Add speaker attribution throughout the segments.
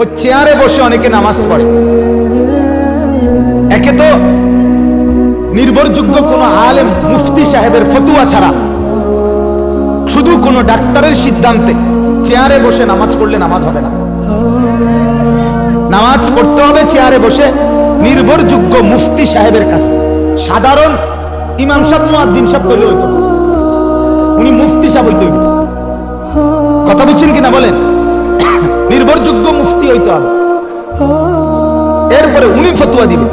Speaker 1: ওই চেয়ারে বসে অনেকে নামাজ পড়ে। একে তো নির্ভরযোগ্য কোন আলেম মুফতি সাহেবের ফতুয়া ছাড়া। শুধু কোন ডাক্তারের সিদ্ধান্তে চেয়ারে বসে নামাজ পড়লে নামাজ হবে না। নামাজ পড়তে হবে চেয়ারে বসে নির্ভরযোগ্য মুফতি সাহেবের কাছে। সাধারণ ইমাম সাহেব, মুয়াজ্জিন সাহেব উনি মুফতি সাহেব কথা বুঝছেন কিনা বলেন? হইতে হবে। এরপরে উনি ফতুয়া দিবে।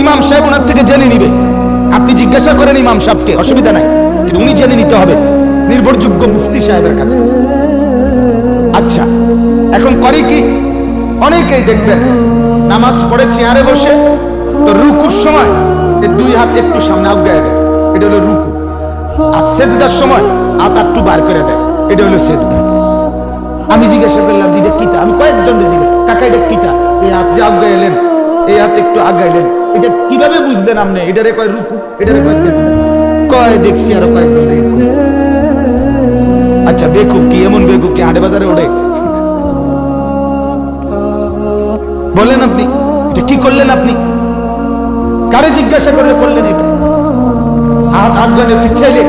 Speaker 1: ইমাম সাহেব ওনার থেকে জেনে নিবে। আপনি জিজ্ঞাসা করেন ইমাম সাহেবকে, অসুবিধা নাই, কিন্তু উনি জেনে নিতে হবে, নির্ভরযোগ্য মুফতি সাহেবের কাছে। আচ্ছা এখন করে কি? অনেকেই দেখবেন, নামাজ পড়ে চেয়ারে বসে, তো রুকুর সময় দুই হাত একটু সামনে আগায় দেয়। এটা হলো রুকু। আর সেজদার সময় হাত একটু বার করে দেয়। এটা হলো সেজদা। আমি জিজ্ঞাসা করলাম যে এটা আমি কয়েকজন জিজ্ঞাসা এই হাত যে আগাইলেন, এই হাত একটু আগাইলেন, এটা কীভাবে বুঝলেন আপনি? এটারে কয় রুকু, এটারে কয় সেজদা কয় দেখছি আচ্ছা কি? এমন কি? বাজারে বলেন আপনি, এটা কি করলেন আপনি? কারে জিজ্ঞাসা করলে করলেন এটা? হাত ফিচাইলে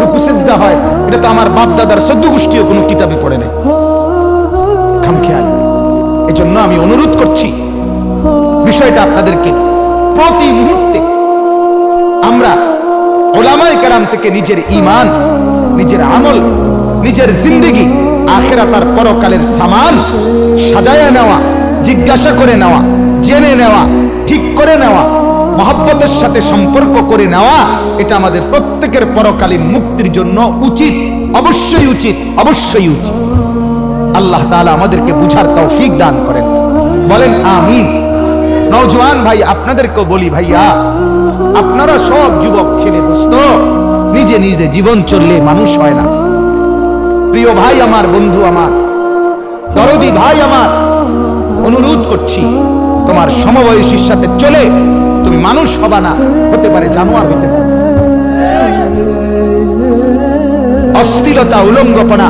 Speaker 1: রুকু সেজদা হয়। এটা তো আমার বাপ দাদার সদ্য গোষ্ঠীও কোনো কিতাবে পড়ে নাই। জন্য আমি অনুরোধ করছি। বিষয়টা আপনাদেরকে প্রতি মুহূর্তে আমরা ওলামায় কেরাম থেকে নিজের ইমান নিজের আমল, নিজের জিন্দগি আখেরা তার পরকালের সামান সাজায়া নেওয়া, জিজ্ঞাসা করে নেওয়া, জেনে নেওয়া, ঠিক করে নেওয়া, মহাব্বতের সাথে সম্পর্ক করে নেওয়া, এটা আমাদের প্রত্যেকের পরকালীন মুক্তির জন্য উচিত, অবশ্যই উচিত অবশ্যই উচিত। আল্লাহ তাআলা আমাদেরকে বুঝার তৌফিক দান করেন। বলেন, আমিন। নওজোয়ান ভাই, আপনাদেরকেও বলি, ভাইয়া, আপনারা সব যুবক ছেলে দোস্ত, নিজে নিজে জীবন চললে মানুষ হয় না। প্রিয় ভাই আমার, বন্ধু আমার, দরদি ভাই আমার, অনুরোধ করছি, তোমার সমবয়সীর সাথে চলে তুমি মানুষ হবা না, হতে পারে জানোয়ার হইতে পারে। অস্থিরতা, উলঙ্গপনা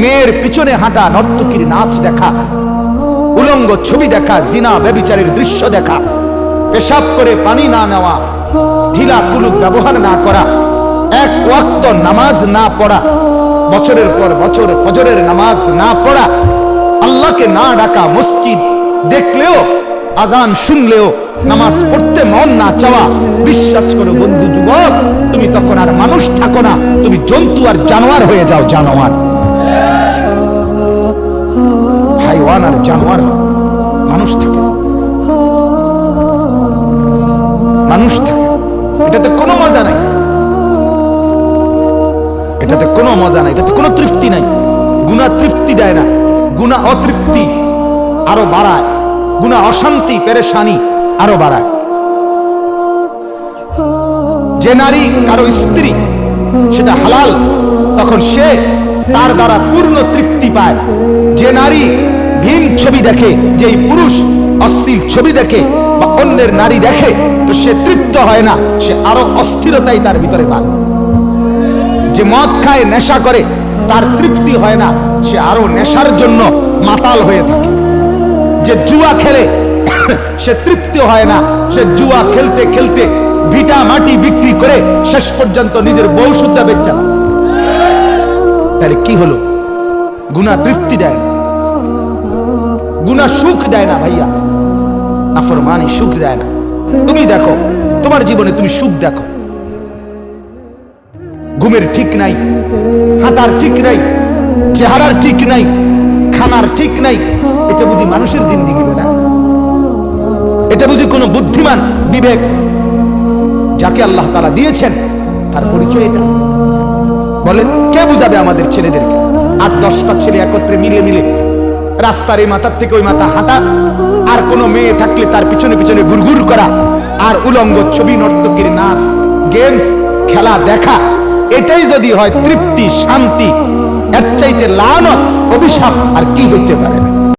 Speaker 1: মেয়ের পিছনে হাঁটা নর্তকীর নাচ দেখা, উলঙ্গ ছবি দেখা, জিনা ব্যবিচারের দৃশ্য দেখা। পেশাব করে পানি না নেওয়া, ঢিলা কুলুক ব্যবহার না করা, এক ওয়াক্ত নামাজ না পড়া, বছরের পর বছর ফজরের নামাজ না পড়া, আল্লাহকে না ডাকা মসজিদ দেখলেও, আজান শুনলেও, নামাজ পড়তে মন না চাওয়া, বিশ্বাস করো বন্ধু যুবক, তুমি তখন আর মানুষ থাকো না, তুমি জন্তু আর জানোয়ার হয়ে যাও জানোয়ার। হাইওয়ান আর জানোয়ার মানুষ থাকে। মানুষ থাকে। এটাতে কোনো মজা নাই। এটাতে কোনো মজা নাই। এটাতে কোনো তৃপ্তি নাই। গুণা তৃপ্তি দেয় না। গুণা অতৃপ্তি আরও বাড়ায়। গুণা অশান্তি, পেরেশানি আরও বাড়ায়। যে নারী কারও স্ত্রী, সেটা হালাল, তখন সে তার দ্বারা পূর্ণ তৃপ্তি পায়। যে নারী ভীম ছবি দেখে, যেই পুরুষ অশ্লীল ছবি দেখে বা অন্যের নারী দেখে, তো সে তৃপ্ত হয় না, সে আরও অস্থিরতাই তার ভিতরে বাড়ে যে মদ খায়, নেশা করে, তার তৃপ্তি হয় না, সে আরও নেশার জন্য মাতাল হয়ে থাকে। যে জুয়া খেলে, সে তৃপ্তি হয় না, সে জুয়া খেলতে খেলতে ভিটা মাটি বিক্রি করে শেষ পর্যন্ত নিজের বউ শুদ্ধা বেচা তাহলে কি হলো? গুণা তৃপ্তি দেয় না। গুণা সুখ দেয় না ভাইয়া। নাফরমানি সুখ দেয় না। তুমি দেখো, তোমার জীবনে তুমি সুখ দেখো। ঘুমের ঠিক নাই, হাঁটার ঠিক নাই, চেহারার ঠিক নাই, খানার ঠিক নাই। এটা বুঝি মানুষের জিন্দিগি না এটা বুঝি কোনো বুদ্ধিমান বিবেক। যাকে আল্লাহ তারা দিয়েছেন, তার পরিচয় এটা। বলেন, কে বুঝাবে আমাদের ছেলেদেরকে? আর দশটা ছেলে একত্রে মিলে মিলে রাস্তার এই মাথার থেকে ওই মাথা হাঁটা, আর কোনো মেয়ে থাকলে তার পিছনে পিছনে গুড়গুড় করা, আর উলঙ্গ ছবি, নর্তকীর নাচ গেমস খেলা দেখা, এটাই যদি হয় তৃপ্তি, শান্তি, এর চাইতে লানত, অভিশাপ, আর কি হইতে পারে না?